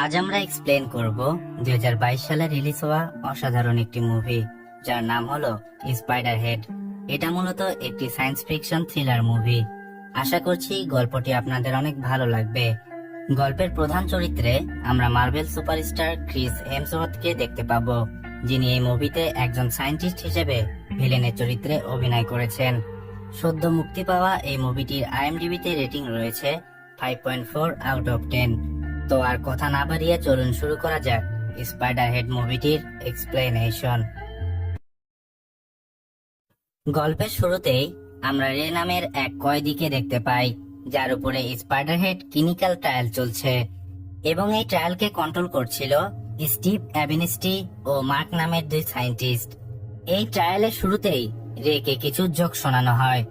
আজ আমরা এক্সপ্লেন করব দুই হাজার বাইশ সালে রিলিজ হওয়া অসাধারণ একটি মুভি যার নাম হলো স্পাইডার হেড এটা মূলত একটি সায়েন্স ফিকশন থ্রিলার মুভি আশা করছি গল্পটি আপনাদের অনেক ভালো লাগবে। গল্পের প্রধান চরিত্রে আমরা মার্বেল সুপারস্টার ক্রিস হেমসওয়ার্থকে দেখতে পাবো, যিনি এই মুভিতে একজন সায়েন্টিস্ট হিসেবে ভিলেনের চরিত্রে অভিনয় করেছেন। সদ্য মুক্তি পাওয়া এই মুভিটির আইএমডিবিতে রেটিং রয়েছে five point four out of ten তো আর কথা না বাড়িয়ে চলুন শুরু করা যাক স্পাইডার হেড মুভিটির এক্সপ্লেনেশন গল্পের শুরুতেই আমরা রে নামের এক কয়েদিকে দেখতে পাই, যার উপরে স্পাইডার হেড ক্লিনিক্যাল ট্রায়াল চলছে। এবং এই ট্রায়ালকে কন্ট্রোল করছিল স্টিভ অ্যাবিনিস্টি ও মার্ক নামের দুই সায়েন্টিস্ট এই ট্রায়ালের শুরুতেই রেকে কিছু জোক শোনানো হয়।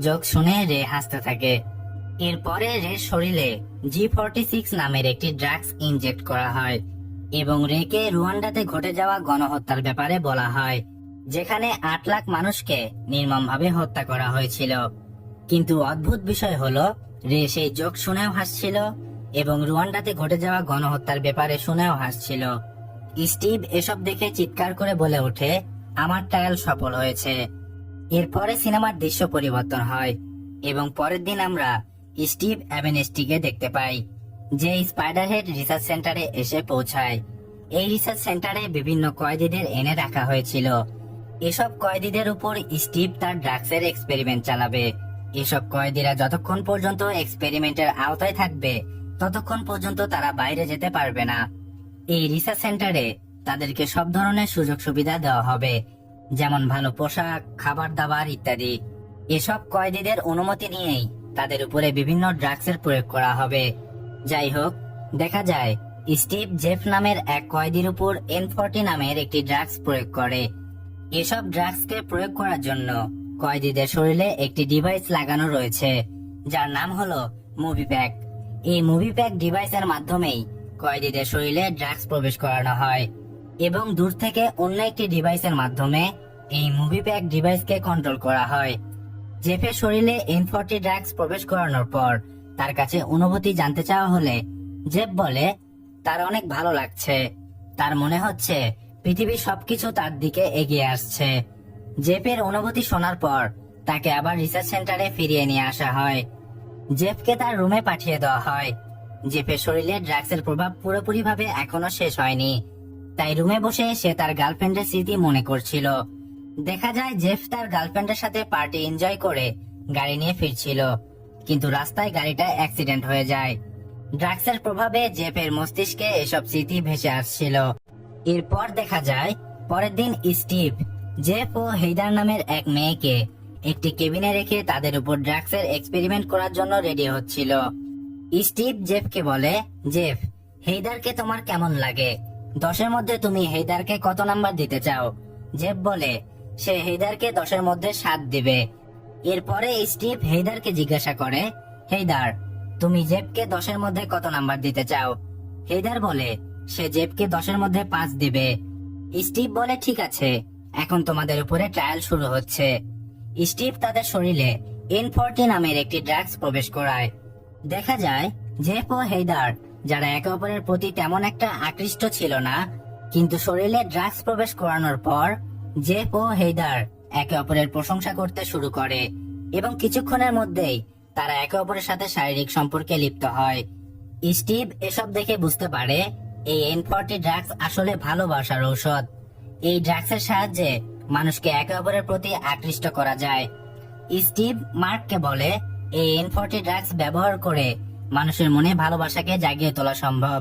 জোক শুনে রে হাসতে থাকে। এরপরে রের শরীরে জি ফর্টি সিক্স নামের একটি ড্রাগস ইনজেক্ট করা হয় এবং রেকে রুয়ান্ডাতে ঘটে যাওয়া গণহত্যার ব্যাপারে বলা হয়, যেখানে আট লাখ মানুষকে নির্মমভাবে হত্যা করা হয়েছিল। কিন্তু অদ্ভুত বিষয় হলো, রে সেই জোক শুনেও হাসছিল এবং রুয়ান্ডাতে ঘটে যাওয়া গণহত্যার ব্যাপারে শুনেও হাসছিল। স্টিভ এসব দেখে চিৎকার করে বলে ওঠে, আমার ট্রায়াল সফল হয়েছে। এরপরে সিনেমার দৃশ্য পরিবর্তন হয় এবং পরের দিন আমরা স্টিভ অ্যাভেনেস্টিকে দেখতে পাই, যে স্পাইডার হেড রিসার্চ সেন্টারে এসে পৌঁছায়। এই রিসার্চ সেন্টারে বিভিন্ন কয়েদিদের এনে রাখা হয়েছিল। এসব কয়েদিদের উপর স্টিভ তার ড্রাগসের এক্সপেরিমেন্ট চালাবে। এসব কয়েদিরা যতক্ষণ পর্যন্ত এক্সপেরিমেন্টের আওতায় থাকবে, ততক্ষণ পর্যন্ত তারা বাইরে যেতে পারবে না। এই রিসার্চ সেন্টারে তাদেরকে সব ধরনের সুযোগ সুবিধা দেওয়া হবে, যেমন ভালো পোশাক খাবার দাবার ইত্যাদি। এসব কয়েদিদের অনুমতি নিয়েই তাদের উপরে বিভিন্ন ড্রাগসের প্রয়োগ করা হবে। যাই হোক দেখা যায়, স্টিভ জেফ নামের এক কয়েদির উপর এন ফর্টি নামের একটি ড্রাগস প্রয়োগ করে। এসব ড্রাগসকে প্রয়োগ করার জন্য কয়েদিদের শরীরে একটি ডিভাইস লাগানো রয়েছে, যার নাম হলো মুভি প্যাক এই মুভি প্যাক ডিভাইসের মাধ্যমেই কয়েদিদের শরীরে ড্রাগস প্রবেশ করানো হয় এবং দূর থেকে অন্য একটি ডিভাইসের মাধ্যমে এই মুভি প্যাক ডিভাইসকে কন্ট্রোল করা হয়। জেফের শরীরে এন ফর্টি ড্রাগস প্রবেশ করানোর পর তার কাছে অনুভূতি জানতে চাওয়া হলে জেফ বলে, তার অনেক ভালো লাগছে। তার মনে হচ্ছে পৃথিবীর সবকিছু তার দিকে এগিয়ে আসছে। জেফের অনুভূতি শোনার পর তাকে আবার রিসার্চ সেন্টারে ফিরিয়ে নিয়ে আসা হয়। জেফকে তার রুমে পাঠিয়ে দেওয়া হয়। জেফের শরীরে ড্রাগসের প্রভাব পুরোপুরি ভাবে এখনও শেষ হয়নি। তাই রুমে বসে সে তার গার্লফ্রেন্ডের স্মৃতি মনে করছিল। দেখা যায় জেফ তার গার্লফ্রেন্ডের সাথে পার্টি এনজয় করে গাড়ি নিয়ে ফিরছিল। কিন্তু রাস্তায় গাড়িটা অ্যাক্সিডেন্ট হয়ে যায়। ড্রাগসের প্রভাবে জেফের মস্তিষ্কে এসব স্মৃতি ভেসে আসছিল। এরপর দেখা যায়, পরের দিন স্টিভ, জেফ ও হেইদার নামের এক মেয়েকে একটি কেবিনে রেখে তাদের উপর ড্রাগসের এক্সপেরিমেন্ট করার জন্য রেডি হচ্ছিল। স্টিভ জেফকে বলে, জেফ, হেইদারকে তোমার কেমন লাগে? দশের মধ্যে তুমি হেইদারকে কত নাম্বার দিতে চাও? জেফ বলে সে হেইদারকে দশের মধ্যে সাত দিবে। এরপরে স্টিভ হেইদারকে জিজ্ঞাসা করে, হেইদার, তুমি জেফকে দশের মধ্যে কত নাম্বার দিতে চাও? হেইদার বলে, সে জেফকে দশের মধ্যে পাঁচ দিবে। স্টিভ বলে, ঠিক আছে, এখন তোমাদের উপরে ট্রায়াল শুরু হচ্ছে। স্টিভ তাদের শরীরে এন ফর্টি নামের একটি ড্রাগস প্রবেশ করায়। দেখা যায় জেফ ও হেইদার, যারা একে অপরের প্রতি তেমন একটা আকৃষ্ট ছিল না, কিন্তু শরীরে ড্রাগস প্রবেশ করানোর পর জেফ ও হেইদার একে অপরের প্রশংসা করতে শুরু করে, এবং কিছুক্ষণের মধ্যেই তারা একে অপরের সাথে শারীরিক সম্পর্কে লিপ্ত হয়। স্টিভ এসব দেখে বুঝতে পারে, এই এন ফর্টি ড্রাগস আসলে ভালোবাসার ঔষধ। এই ড্রাগসের সাহায্যে মানুষকে একে অপরের প্রতি আকৃষ্ট করা যায়। স্টিভ মার্ককে বলে, এই এন ফর্টি ড্রাগস ব্যবহার করে মানুষের মনে ভালোবাসাকে জাগিয়ে তোলা সম্ভব।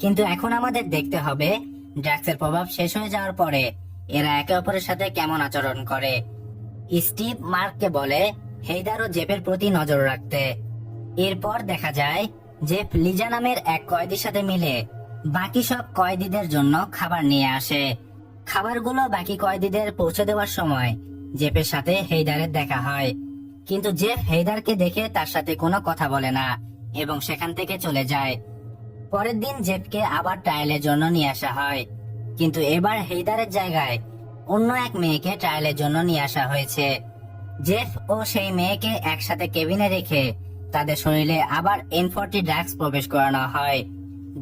কিন্তু এখন আমাদের দেখতে হবে, ড্রাগসের প্রভাব শেষ হয়ে যাওয়ার পরে এরা একে অপরের সাথে কেমন আচরণ করে? স্টিভ মার্ককে বলে, হেইদার ও জেপের প্রতি নজর রাখতে। এরপর দেখা যায়, জেফ লিজা নামের এক কয়েদির সাথে মিলে বাকি সব কয়েদিদের জন্য খাবার নিয়ে আসে। খাবারগুলো বাকি কয়েদিদের পৌঁছে দেওয়ার সময় জেফের সাথে হেইদারের দেখা হয়। কিন্তু জেফ হেইদারকে দেখে তার সাথে কোনো কথা বলে না এবং সেখান থেকে চলে যায়। পরের দিন জেফকে আবার ট্রায়ালের জন্য নিয়ে আসা হয়। কিন্তু এবার হেইদারের জায়গায় অন্য এক মেয়েকে ট্রায়ালের জন্য নিয়ে আসা হয়েছে। জেফ ও সেই মেয়েকে একসাথে কেবিনে রেখে তাদের শরীরে আবার এন ফর্টি ড্রাগস প্রবেশ করানো হয়।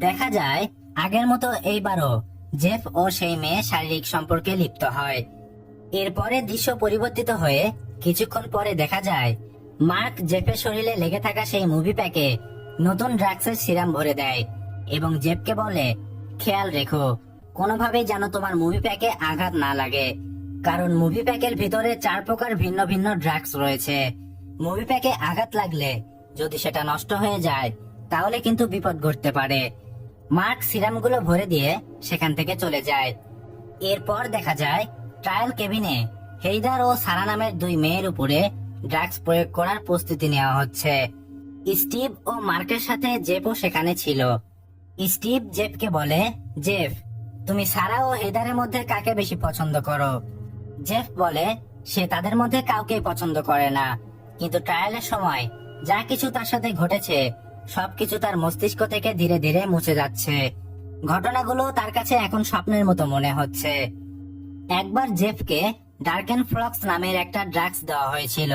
দেখা যায়, আগের মতো এইবারও জেফ ও সেই মেয়ে শারীরিক সম্পর্কে লিপ্ত হয়। এরপরে দৃশ্য পরিবর্তিত হয়ে কিছুক্ষণ পরে দেখা যায়, মার্ক জেফের শরীরে লেগে থাকা সেই মুভি প্যাকে নতুন ড্রাগসের সিরাম ভরে দেয় এবং জেফকে বলে, খেয়াল রেখো কোনোভাবেই যেন তোমার মুভি প্যাকে আঘাত না লাগে। কারণ মুভি প্যাকের ভিতরে চার প্রকার ভিন্ন ভিন্ন ড্রাগস রয়েছে। মুভি প্যাকে আঘাত লাগলে যদি সেটা নষ্ট হয়ে যায়, তাহলে কিন্তু বিপদ ঘটতে পারে। মার্ক সিরামগুলো ভরে দিয়ে সেখান থেকে চলে যায়। এরপর দেখা যায়, ট্রায়াল কেবিনে হেইদার ও সারা নামের দুই মেয়ের উপরে ড্রাগস প্রয়োগ করার প্রস্তুতি নেওয়া হচ্ছে। স্টিভ ও মার্কের সাথে জেফও সেখানে ছিল। স্টিভ জেফকে বলে, জেফ তুমি সারা ও হেদারের মধ্যে কাকে বেশি পছন্দ করো? জেফ বলে, সে তাদের মধ্যে কাউকে পছন্দ করে না। কিন্তু ট্রায়ালের সময় যা কিছু তার সাথে ঘটেছে, সবকিছু তার মস্তিষ্ক থেকে ধীরে ধীরে মুছে যাচ্ছে। ঘটনাগুলো তার কাছে এখন স্বপ্নের মতো মনে হচ্ছে। একবার জেফকে ডার্কেন ফ্লক্স নামের একটা ড্রাগস দেওয়া হয়েছিল।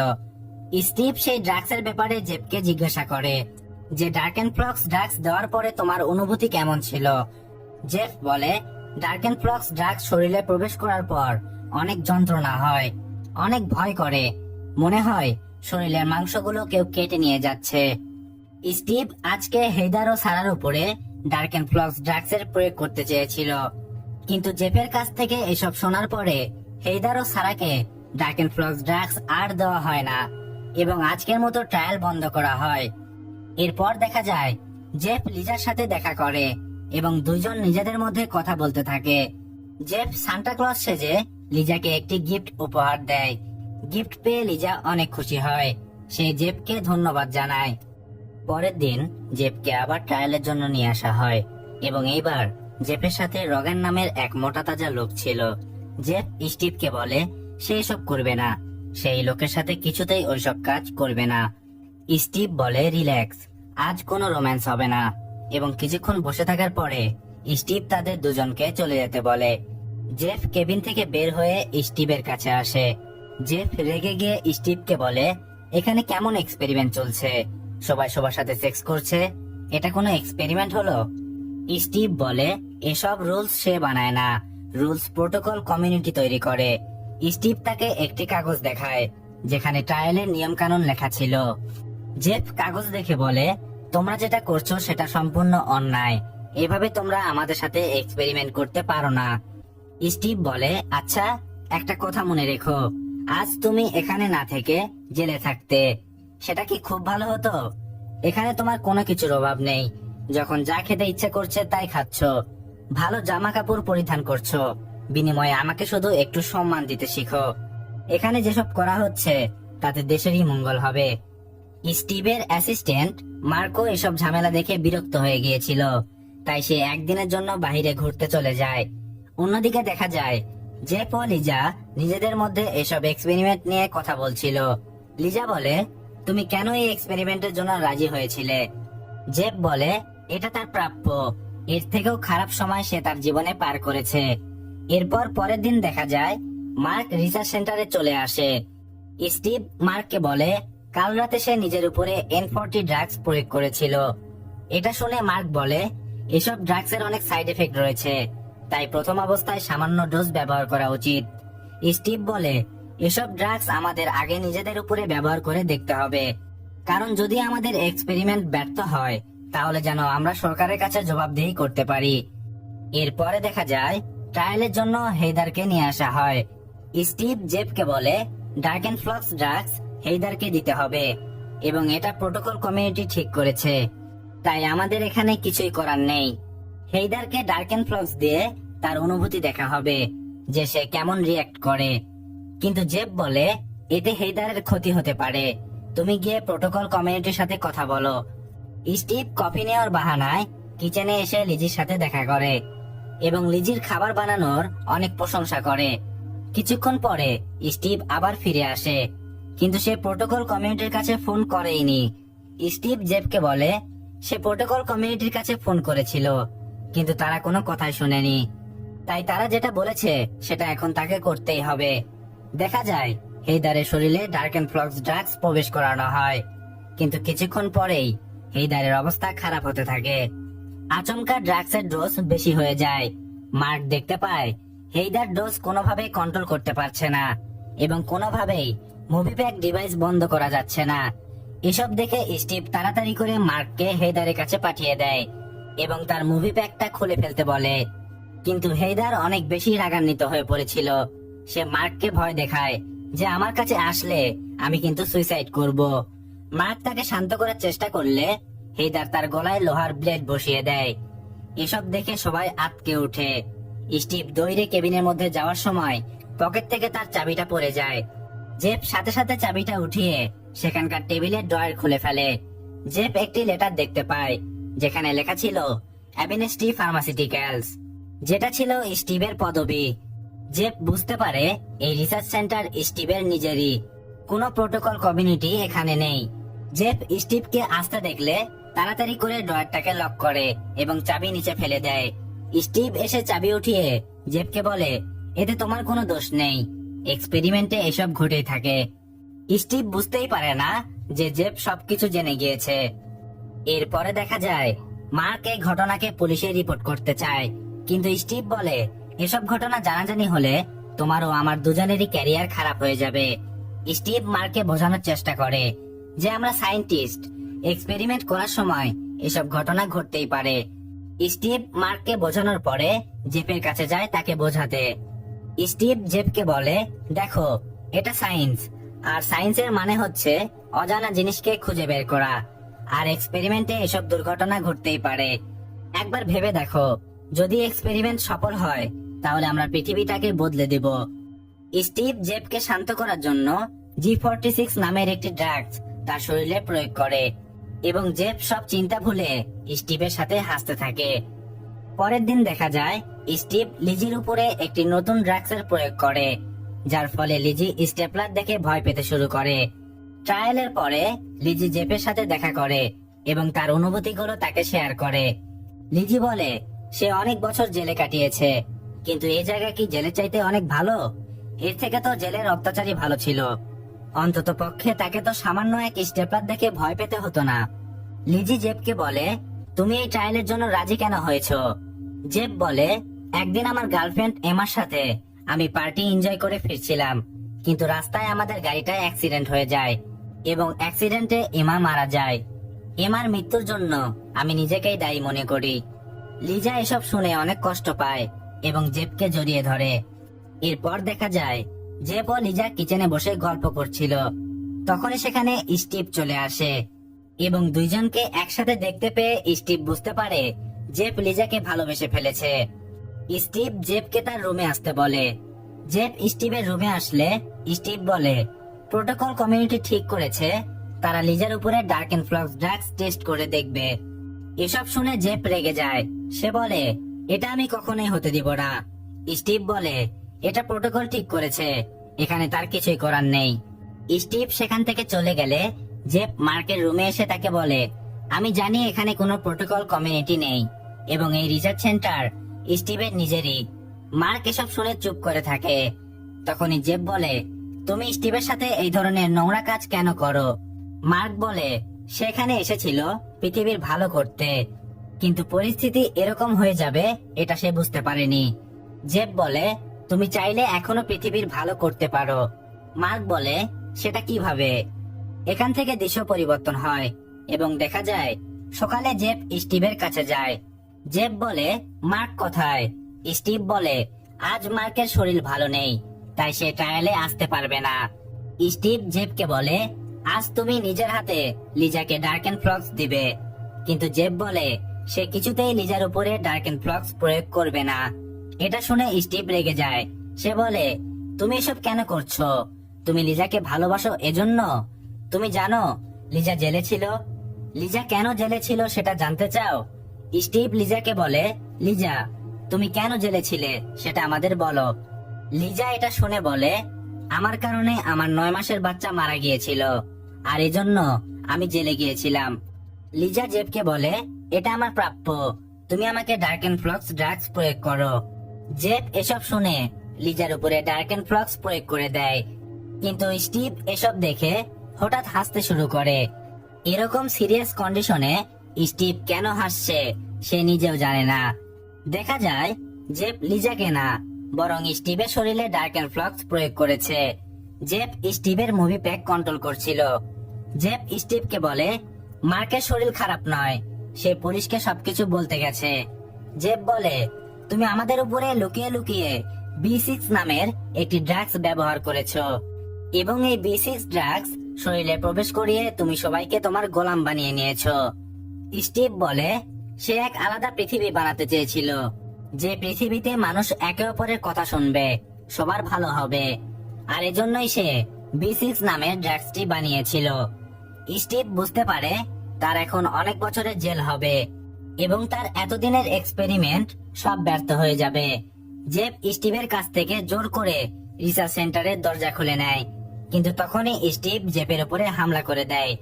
স্টিভ সেই ড্রাগসের ব্যাপারে জেফকে জিজ্ঞাসা করে যে, ডার্কেন ফ্লক্স ড্রাগস দেওয়ার পরে তোমার অনুভূতি কেমন ছিল? জেফ বলে ডার্কেন ফ্লক্স ড্রাগস শরীরে প্রবেশ করার পর অনেক যন্ত্রণা হয়, অনেক ভয় করে। মনে হয় শরীরের মাংসগুলো কেউ কেটে নিয়ে যাচ্ছে। স্টিভ আজকে হেদার ও সারার উপরে ডার্কেন ফ্লক্স ড্রাগসের প্রয়োগ করতে চেয়েছিল। কিন্তু জেফের কাছ থেকে এসব শোনার পরে হেদার ও সারাকে ডার্কেন ফ্লক্স ড্রাগস আর দেওয়া হয় না এবং আজকের মতো ট্রায়াল বন্ধ করা হয়। এরপর দেখা যায় জেফ লিজার সাথে দেখা করে। এবং দুইজন নিজেদের মধ্যে কথা বলতে থাকে। জেফ সান্টা ক্লজ সেজে লিজাকে একটি গিফট উপহার দেয়। গিফট পেয়ে লিজা অনেক খুশি হয়। সে জেফকে ধন্যবাদ জানায়। পরের দিন জেফকে আবার ট্রায়ালের জন্য নিয়ে আসা হয় এবং এইবার জেফের সাথে রগান নামের এক মোটা তাজা লোক ছিল। জেফ স্টিভকে বলে, সে এসব করবে না। সেই লোকের সাথে কিছুতেই ওইসব কাজ করবে না। স্টিভ বলে, রিল্যাক্স। আজ কোনো রোম্যান্স হবে না। এবং কিছুক্ষণ বসে থাকার পরে, স্টিভ তাদের দুজনকে চলে যেতে বলে। জেফ কেবিন থেকে বের হয়ে স্টিভের কাছে আসে। জেফ রেগে গিয়ে স্টিভকে বলে, এখানে কেমন এক্সপেরিমেন্ট চলছে? সবাই সবার সাথে সেক্স করছে? এটা কোনো এক্সপেরিমেন্ট হলো? স্টিভ বলে, এসব রুলস সে বানায় না। রুলস প্রোটোকল কমিউনিটি তৈরি করে। স্টিভ তাকে একটি কাগজ দেখায়, যেখানে ট্রায়ালের নিয়ম কানুন লেখা ছিল। জেফ কাগজ দেখে বলে তোমরা যেটা করছ সেটা সম্পূর্ণ অন্যায়। এভাবে তোমরা আমাদের সাথে এক্সপেরিমেন্ট করতে পারো না। স্টিভ বলে আচ্ছা একটা কথা মনে রেখো। আজ তুমি এখানে না থেকে জেলে থাকতে। সেটা কি খুব ভালো হতো? এখানে তোমার কোনো কিছুর অভাব নেই। যখন যা খেতে ইচ্ছে করছে তাই খাচ্ছ। ভালো জামা কাপড় পরিধান করছ। বিনিময়ে আমাকে শুধু একটু সম্মান দিতে শিখো। এখানে যেসব করা হচ্ছে, তাতে দেশেরই মঙ্গল হবে। স্টিভের অ্যাসিস্ট্যান্ট মার্কো এসব ঝামেলা দেখে বিরক্ত হয়ে গিয়েছিল। তাই সে একদিনের জন্য বাইরে ঘুরতে চলে যায়। অন্যদিকে দেখা যায় জেফ ও লিজা নিজেদের মধ্যে এসব এক্সপেরিমেন্ট নিয়ে কথা বলছিল। লিজা বলে, তুমি কেন এই এক্সপেরিমেন্টের জন্য রাজি হয়েছিলে? জেফ বলে, এটা তার প্রাপ্য। এর থেকেও খারাপ সময় সে তার জীবনে পার করেছে। এরপর পরের দিন দেখা যায়, মার্ক রিসার্চ সেন্টারে চলে আসে। স্টিভ মার্ককে বলে কাল রাতে সে নিজের উপরে এন ফোরটি ড্রাগস প্রয়োগ করেছিল। এটা শুনে মার্ক বলে, এসব ড্রাগসের অনেক সাইড এফেক্ট রয়েছে, তাই প্রথম অবস্থায় সামান্য ডোজ ব্যবহার করা উচিত। স্টিভ বলে, এসব ড্রাগস আমাদের আগে নিজেদের উপরে ব্যবহার করে দেখতে হবে। কারণ যদি আমাদের এক্সপেরিমেন্ট ব্যর্থ হয়, তাহলে যেন আমরা সরকারের কাছে জবাবদিহি করতে পারি। এরপরে দেখা যায়, ট্রায়ালের জন্য হেদারকে নিয়ে আসা হয়। স্টিভ জেফকে বলে ডার্কেন ফ্লক্স ড্রাগস হেইদারকে দিতে হবে। এবং এটা প্রোটোকল কমিউনিটি ঠিক করেছে। তাই আমাদের এখানে কিছুই করার নেই। হেইদারকে ডার্কেন ফ্লক্স দিয়ে তার অনুভূতি দেখা হবে, যে সে কেমন রিয়াক্ট করে। কিন্তু জেব বলে, এতে হেইদারের ক্ষতি হতে পারে। তুমি গিয়ে প্রোটোকল কমিউনিটির সাথে কথা বলো। স্টিভ কফি নেওয়ার বাহানায় কিচেনে এসে লিজির সাথে দেখা করে। এবং লিজির খাবার বানানোর অনেক প্রশংসা করে। কিছুক্ষণ পরে স্টিভ আবার ফিরে আসে। কিন্তু সে প্রোটোকল কমিউনিটির কাছে ফোন করেইনি। স্টিভ জেবকে বলে, সে প্রোটোকল কমিউনিটির কাছে ফোন করেছিল, কিন্তু তারা কোনো কথাই শুনেনি। তাই তারা যেটা বলেছে, সেটা এখন তাকে করতেই হবে। দেখা যায়, হেইদারের শরীরে ডার্ক অ্যান্ড ফ্লক্স ড্রাগস প্রবেশ করানো হয়, কিন্তু কিছুক্ষণ পরেই হেইদারের অবস্থা খারাপ হতে থাকে। আচমকা ড্রাগসের ডোজ বেশি হয়ে যায়। মার্ক দেখতে পায়, হেইদার ডোজ কোনোভাবেই কন্ট্রোল করতে পারছে না, এবং কোনোভাবেই মুভি প্যাক ডিভাইস বন্ধ করা যাচ্ছে না। এসব দেখে স্টিভ তাড়াতাড়ি করে মার্ককে হেইদারের কাছে পাঠিয়ে দেয় এবং তার মুভি প্যাকটা খুলে ফেলতে বলে। কিন্তু হেইদার অনেক বেশি রাগান্বিত হয়ে পড়েছিল। সে মার্ককে ভয় দেখায় যে, আমার কাছে আসলে আমি কিন্তু সুইসাইড করব। মার্ক তাকে শান্ত করার চেষ্টা করলে হেদার তার গলায় লোহার ব্লেড বসিয়ে দেয়। এসব দেখে সবাই আটকে ওঠে। স্টিভ দৈরে কেবিনের মধ্যে যাওয়ার সময় পকেট থেকে তার চাবিটা পড়ে যায়। জেপ সাথে সাথে চাবিটা উঠিয়ে সেখানকার টেবিলের ড্রয়ার খুলে ফেলে। জেপ একটি লেটার দেখতে পায়, যেখানে লেখা ছিল অ্যাবিনেস্টি ফার্মাসিউটিক্যালস যেটা ছিল স্টিভের পদবি। জেপ বুঝতে পারে, এই রিসার্চ সেন্টার স্টিভের নিজেরই। কোনো প্রোটোকল কমিউনিটি এখানে নেই। জেপ স্টিভকে আসতে দেখলে তাড়াতাড়ি করে ড্রয়ারটাকে লক করে এবং চাবি নিচে ফেলে দেয়। স্টিভ এসে চাবি উঠিয়ে জেপকে বলে, এতে তোমার কোনো দোষ নেই। এক্সপেরিমেন্টে এসব ঘটেই থাকে। স্টিভ বুঝতেই পারে না যে জেপ সবকিছু জেনে গিয়েছে। এরপরে দেখা যায়, মার্ক এই ঘটনাকে পুলিশে রিপোর্ট করতে চায়। কিন্তু স্টিভ বলে, এসব ঘটনা জানাজানি হলে তোমার ও আমার দুজনেরই ক্যারিয়ার খারাপ হয়ে যাবে। স্টিভ মার্ককে বোঝানোর চেষ্টা করে যে আমরা সায়েন্টিস্ট। এক্সপেরিমেন্ট করার সময় এসব ঘটনা ঘটতেই পারে। স্টিভ মার্ককে বোঝানোর পরে জেপের কাছে যায় তাকে বোঝাতে। স্টিভ জেপকে বলে, দেখো, এটা সায়েন্স। আর সায়েন্সের মানে হচ্ছে অজানা জিনিসকে খুঁজে বের করা। আর এক্সপেরিমেন্টে এসব দুর্ঘটনা ঘটতেই পারে। একবার ভেবে দেখো, যদি এক্সপেরিমেন্ট সফল হয়, তাহলে আমরা পৃথিবীটাকে বদলে দেব। স্টিভ জেপকে শান্ত করার জন্য জি ফর্টি সিক্স নামের একটি ড্রাগস তার শরীরে প্রয়োগ করে এবং জেপ সব চিন্তা ভুলে স্টিভের সাথে হাসতে থাকে। পরের দিন দেখা যায় স্টিভ লিজির উপরে একটি নতুন ড্রাগসের প্রয়োগ করে, যার ফলে লিজি স্টেপলার দেখে ভয় পেতে শুরু করে। ট্রায়ালের পরে, লিজি জেপের সাথে দেখা করে এবং তার অনুভূতিগুলো তাকে শেয়ার করে। লিজি বলে, সে অনেক বছর জেলে কাটিয়েছে, কিন্তু এই জায়গা কি জেলে চাইতে অনেক ভালো? এর থেকে তো জেলের অত্যাচারই ভালো ছিল। অন্তত পক্ষে তাকে তো সামান্য এক স্টেপলার দেখে ভয় পেতে হতো না। লিজি জেবকে বলে, তুমি এই ট্রায়ালের জন্য রাজি কেন হয়েছো? জেব বলে একদিন আমার গার্লফ্রেন্ড এমার সাথে আমি পার্টি এনজয় করে ফিরছিলাম, কিন্তু রাস্তায় আমাদের গাড়িটা অ্যাক্সিডেন্ট হয়ে যায় এবং অ্যাক্সিডেন্টে এমা মারা যায়। এমার মৃত্যুর জন্য আমি নিজেকেই দায়ী মনে করি। লিজা এসব শুনে অনেক কষ্ট পায় এবং জেবকে জড়িয়ে ধরে। এরপর দেখা যায়, জেব ও লিজা কিচেনে বসে গল্প করছিল। তখনই সেখানে স্টিভ চলে আসে এবং দুইজনকে একসাথে দেখতে পেয়ে স্টিভ বুঝতে পারে জেব লিজাকে ভালোবেসে ফেলেছে। স্টিভ জেবকে তার রুমে আসতে বলে। জেব স্টিভের রুমে আসলে স্টিভ বলে, প্রোটোকল কমিউনিটি ঠিক করেছে, তারা লিজার উপরে ডার্ক ইনফ্লক্স ড্রাগস টেস্ট করে দেখবে। এসব শুনে জেব রেগে যায়। সে বলে, এটা আমি কখনোই হতে দিব না। স্টিভ বলে, এটা প্রোটোকল ঠিক করেছে, এখানে তার কিছুই করার নেই। স্টিভ সেখান থেকে চলে গেলে জেব মার্কের রুমে এসে তাকে বলে, আমি জানি এখানে কোনো প্রোটোকল কমিউনিটি নেই এবং এই রিসার্চ সেন্টার স্টিভের নিজেরই মার্ক এসব শুনে চুপ করে থাকে। তখনই জেব বলে, তুমি স্টিভের সাথে এই ধরনের নোংরা কাজ কেন করো? মার্ক বলে, সেখানে এসেছিল পৃথিবীর ভালো করতে, কিন্তু পরিস্থিতি এরকম হয়ে যাবে, এটা সে বুঝতে পারেনি। জেব বলে, তুমি চাইলে এখনও পৃথিবীর ভালো করতে পারো। মার্ক বলে, সেটা কীভাবে? এখান থেকে দৃশ্য পরিবর্তন হয় এবং দেখা যায়, সকালে জেব স্টিভের কাছে যায়। জেব বলে, মার্ক কোথায়? স্টিভ বলে, আজ মার্কের শরীর ভালো নেই, তাই সে ট্রায়ালে আসতে পারবে না। স্টিভ জেবকে বলে, আজ তুমি নিজের হাতে লিজাকে ডার্ক এন্ড ফ্লক্স দিবে। কিন্তু জেব বলে, সে কিছুতেই লিজার উপরে ডার্ক এন্ড ফ্লক্স প্রয়োগ করবে না। এটা শুনে স্টিভ রেগে যায়। সে বলে, তুমি এসব কেন করছ? তুমি লিজাকে ভালোবাসো এজন্য? তুমি জানো, লিজা জেলে ছিল? লিজা কেন জেলে ছিল সেটা জানতে চাও? স্টিভ লিজাকে বলে, লিজা, তুমি কেন জেলে ছিলে? সেটা আমাদের বলো। লিজা এটা শুনে বলে, আমার কারণে আমার নয় মাসের বাচ্চা মারা গিয়েছিল, আর এজন্য আমি জেলে গিয়েছিলাম। লিজা জেবকে বলে, এটা আমার প্রাপ্য। তুমি আমাকে ডার্ক এন্ড ফ্লক্স ড্রাগস প্রয়োগ করো। জেব এসব শুনে লিজার উপরে ডার্ক এন্ড ফ্লক্স প্রয়োগ করে দেয়। কিন্তু স্টিভ এসব দেখে হঠাৎ হাসতে শুরু করে। এরকম সিরিয়াস কন্ডিশনে স্টিভ কেন হাসছে, সে নিজেও জানে না। দেখা যায় জেপ লিজাকে না, বরং স্টিভের শরীরে ডার্কেন ফ্লক্স প্রয়োগ করেছে। জেপ স্টিভের মুভি প্যাক কন্ট্রোল করছিল। জেপ স্টিভকে বলে, মার্কের শরীর খারাপ নয়, সে পুলিশকে সবকিছু বলতে গেছে। জেপ বলে, তুমি আমাদের উপরে লুকিয়ে লুকিয়ে বি সিক্স নামের একটি ড্রাগস ব্যবহার করেছ। এবং এই বি সিক্স ড্রাগস শরীরে প্রবেশ করিয়ে তুমি সবাইকে তোমার গোলাম বানিয়ে নিয়েছো। স্টিভ বলে, সে এক আলাদা পৃথিবী বানাতে চেয়েছিল, যে পৃথিবীতে মানুষ একে অপরের কথা শুনবে, সবার ভালো হবে। আর এজন্যই সে বি সিক্স নামের ড্রাগসটি বানিয়েছিল। স্টিভ বুঝতে পারে তার এখন অনেক বছরের জেল হবে এবং তার এতদিনের এক্সপেরিমেন্ট সব ব্যর্থ হয়ে যাবে। জেব স্টিভের কাছ থেকে জোর করে রিসার্চ সেন্টারের দরজা খুলে নেয়, কিন্তু তখনই স্টিভ জেপের উপরে হামলা করে দেয়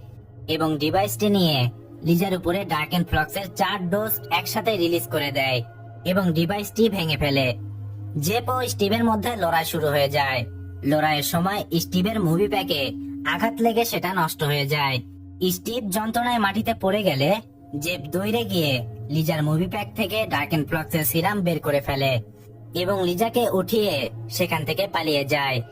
এবং ডিভাইসটি নিয়ে লিজার উপরে ডার্ক এন্ড ফ্লক্সের চার ডোজ একসাথে রিলিজ করে দেয় এবং ডিভাইসটি ভেঙে ফেলে। জেপ স্টিভের মধ্যে লড়াই শুরু হয়ে যায়। লড়াইয়ের সময় স্টিভের মুভি প্যাকে আঘাত লেগে সেটা নষ্ট হয়ে যায়। স্টিভ যন্ত্রণায় মাটিতে পড়ে গেলে জেপ দৌড়ে গিয়ে লিজার মুভি প্যাক থেকে ডার্ক এন্ড ফ্লক্সের সিরাম বের করে ফেলে এবং লিজাকে উঠিয়ে সেখান থেকে পালিয়ে যায়।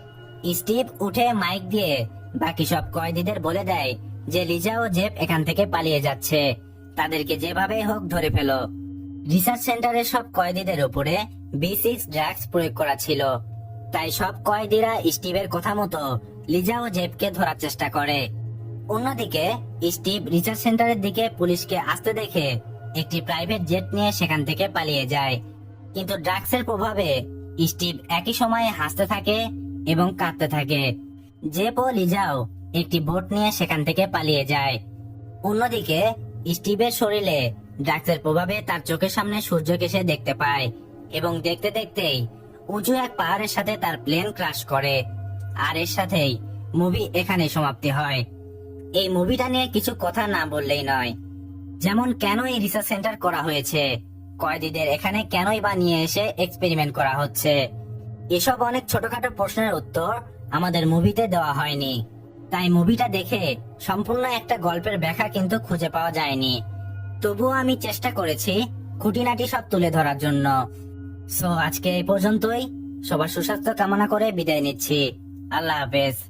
স্টিভ উঠে মাইক দিয়ে বাকি সব কয়েদিদের বলে দেয় যে লিজা ও জেপ এখান থেকে পালিয়ে যাচ্ছে। তাদেরকে যেভাবে হোক ধরে ফেলো। রিসার্চ সেন্টারের সব কয়েদিদের উপরে বি সিক্স ড্রাগস প্রয়োগ করা ছিল। তাই সব কয়েদিরা স্টিভের কথা মতো লিজা ও জেপকে ধরার চেষ্টা করে। অন্যদিকে, স্টিভ রিসার্চ সেন্টারের দিকে পুলিশকে আসতে দেখে একটি প্রাইভেট জেট নিয়ে সেখান থেকে পালিয়ে যায়। কিন্তু ড্রাগসের প্রভাবে স্টিভ একই সময়ে হাসতে থাকে এবং কাঁদতে থাকে। জেপ ও লিজাও একটি বোট নিয়ে সেখান থেকে পালিয়ে যায়। অন্যদিকে, স্টিভের শরীরে ড্রাগসের প্রভাবে তার চোখের সামনে সূর্যকে সে দেখতে পায় এবং দেখতে দেখতেই উঁচু এক পাহাড়ের সাথে তার প্লেন ক্রাশ করে। আর এর সাথেই মুভি এখানে সমাপ্তি হয়। এই মুভিটা নিয়ে কিছু কথা না বললেই নয়। যেমন, কেন এই রিসার্চ সেন্টার করা হয়েছে? কয়েদিদের এখানে কেনই বা নিয়ে এসে এক্সপেরিমেন্ট করা হচ্ছে? এসব অনেক ছোটখাটো প্রশ্নের উত্তর আমাদের মুভিতে দেওয়া হয়নি। তাই মুভিটা দেখে সম্পূর্ণ একটা গল্পের ব্যাখ্যা কিন্তু খুঁজে পাওয়া যায়নি। তবুও আমি চেষ্টা করেছি খুঁটিনাটি সব তুলে ধরার জন্য। সো আজকে এই পর্যন্তই। সবার সুস্বাস্থ্য কামনা করে বিদায় নিচ্ছি। আল্লাহ হাফেজ।